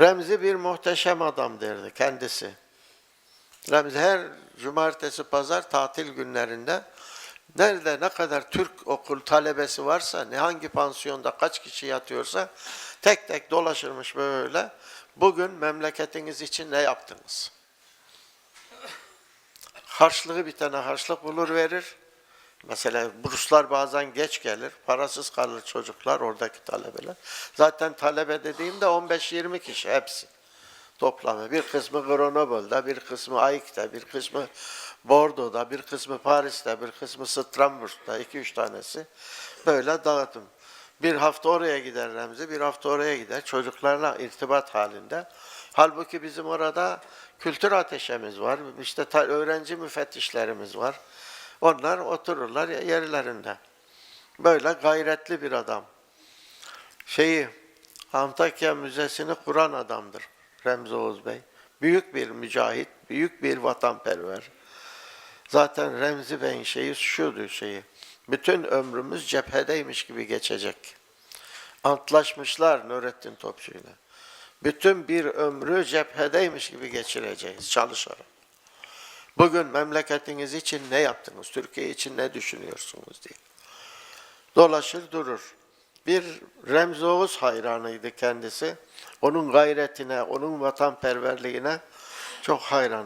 Remzi bir muhteşem adam derdi kendisi. Remzi her cumartesi pazar tatil günlerinde nerede ne kadar Türk okul talebesi varsa ne hangi pansiyonda kaç kişi yatıyorsa tek tek dolaşırmış böyle. Bugün memleketiniz için ne yaptınız? Harçlığı bir tane harçlık bulur verir. Mesela burslar bazen geç gelir. Parasız kalır çocuklar oradaki talebeler. Zaten talebe dediğimde 15-20 kişi hepsi toplamı. Bir kısmı Grenoble'da, bir kısmı Aik'te, bir kısmı Bordeaux'da, bir kısmı Paris'te, bir kısmı Strasbourg'da, iki üç tanesi. Böyle dağıtım. Bir hafta oraya gider Remzi, bir hafta oraya gider. Çocuklarla irtibat halinde. Halbuki bizim orada kültür ateşemiz var. İşte öğrenci müfettişlerimiz var. Onlar otururlar yerlerinde. Böyle gayretli bir adam. Şeyi Antakya Müzesi'ni kuran adamdır Remzi Oğuz Bey. Büyük bir mücahit, büyük bir vatanperver. Zaten Remzi Bey'in şeyi şudur şeyi. Bütün ömrümüz cephedeymiş gibi geçecek. Antlaşmışlar Nurettin Topçu'yla. Bütün bir ömrü cephedeymiş gibi geçireceğiz çalışarak. Bugün memleketiniz için ne yaptınız? Türkiye için ne düşünüyorsunuz diye. Dolaşır durur. Bir Remzi Oğuz hayranıydı kendisi. Onun gayretine, onun vatanperverliğine çok hayran.